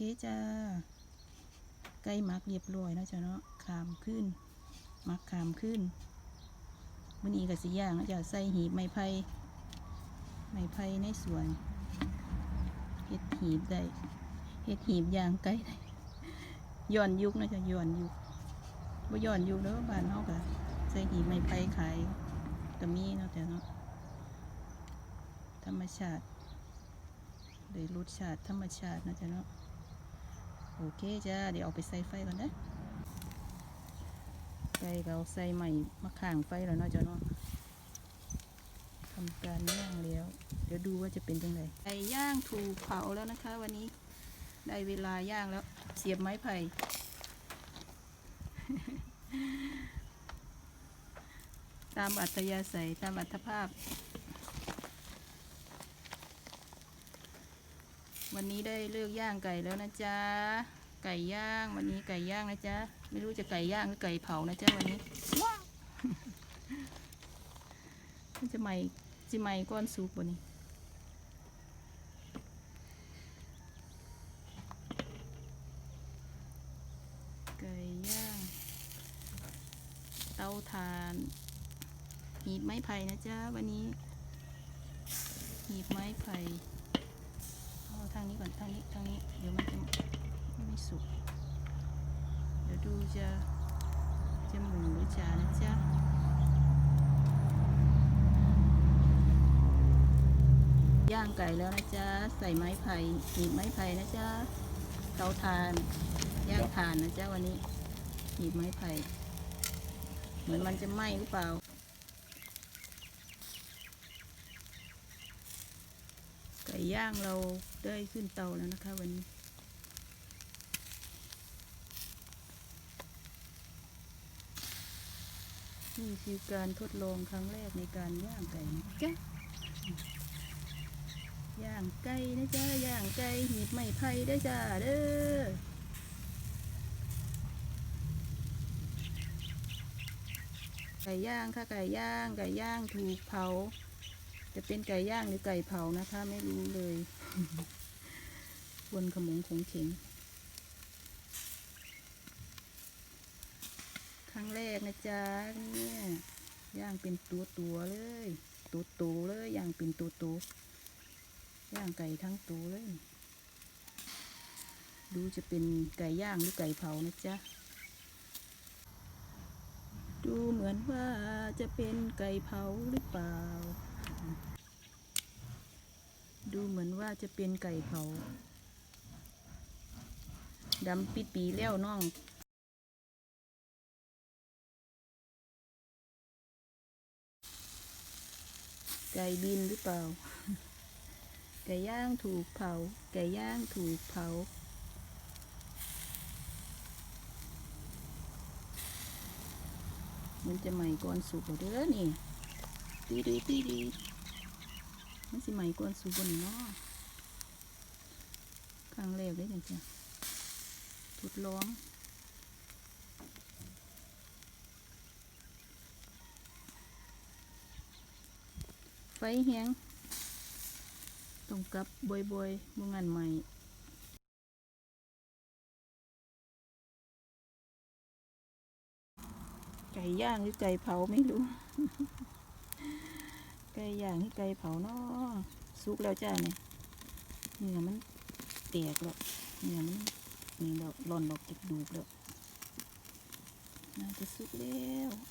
เคจ้า ไก่หมักเรียบร้อยแล้วจ้ะเนาะขามขึ้น มักขามขึ้นมื้อนี้ก็สิย่างแล้วจะใส่หีบไม้ไผ่ไม้ไผ่ในสวนเฮ็ดหีบได้เฮ็ดหีบยางไก่ได้ย้อนยุคนะจ๊ะย้อนยุคบ่ย้อนยุคเด้อบ้านเฮาก็ใส่หีบไม้ไผ่ขายก็มีเนาะจ้ะเนาะธรรมชาติได้รสชาติธรรมชาตินะจ๊ะเนาะ โอเคจ้า เดี๋ยวเอาไปใส่ไฟก่อนนะไก่เราใส่ใหม่มาข้างไฟแล้วเนาะจ๊ะเนาะทำการย่างแล้ว เดี๋ยวดูว่าจะเป็นยังไงไก่ย่างถูกเผาแล้วนะคะ วันนี้ได้เวลาย่างแล้ว เสียบไม้ไผ่ตามอัตยาศัยตามอัตภาพ วันนี้ได้เลือกย่างไก่แล้วนะจ๊ะ ไก่ย่างวันนี้ไก่ย่างนะจ๊ะ ไม่รู้จะไก่ย่างหรือไก่เผานะจ๊ะวันนี้ว้าจะใหม่จะใหม่ก้อนซุปวันนี้ไก่ย่าง เตาถ่านหีบไม้ไผ่นะจ๊ะวันนี้หีบไม้ไผ่าทางนี้ก่อนทางนี้ทางนี้เดี๋ยวมันจะไม่สุกเดี๋ยวดูจะจะหมูหรือจานะจ๊ะย่างไก่แล้วนะจ๊ะใส่ไม้ไผ่หีบไม้ไผ่นะจ๊ะเตาถ่านย่างถ่านนะจ๊ะวันนี้หีบไม้ไผ่เหมือนมันจะไหม้หรือเปล่า ก่ย่างเราได้ขึ้นเตาแล้วนะคะวันนี้นี่คือการทดลองครั้งแรกในการย่างไก่นะจ๊ะย่างไก่นะจ๊ะย่างไก่หีบไม้ไผ่ได้จ้าเด้อไก่ย่างค่ะไก่ย่างไก่ย่างถูกเผา จะเป็นไก่ย่างหรือไก่เผานะคะ ไม่รู้เลยวนขมงขงเข็งครั้งแรกนะจ๊ะเนี่ยย่างเป็นตัวตัวๆเลย ตัวโตเลยย่างเป็นตัวโตย่างไก่ทั้งตัวเลย ดูจะเป็นไก่ย่างหรือไก่เผานะจ๊ะดูเหมือนว่าจะเป็นไก่เผาหรือเปล่า ดูเหมือนว่าจะเป็นไก่เผาดำปิดปีแล้วน้องไก่บินหรือเปล่า ไก่ย่างถูกเผา ไก่ย่างถูกเผา มันจะใหม่ก่อนสุกเด้อนี่ตีดีตีดี มันสิใหม่ก่อนสุกบนเนาะครั้งแรกเลยจ้ะจ้ะทดลองไฟแห้งต้องกลับบ่อยๆบ่งั้นใหม่ไก่ย่างหรือไก่เผาไม่รู้ ไก่ย่างหรือไก่เผาเนาะสุกแล้วจ้าเนี่ยเนื้อมันแตกแล้วเนื้อมันนี่แล้วร่อนออกจากดูแล้วน่าจะสุกแล้ว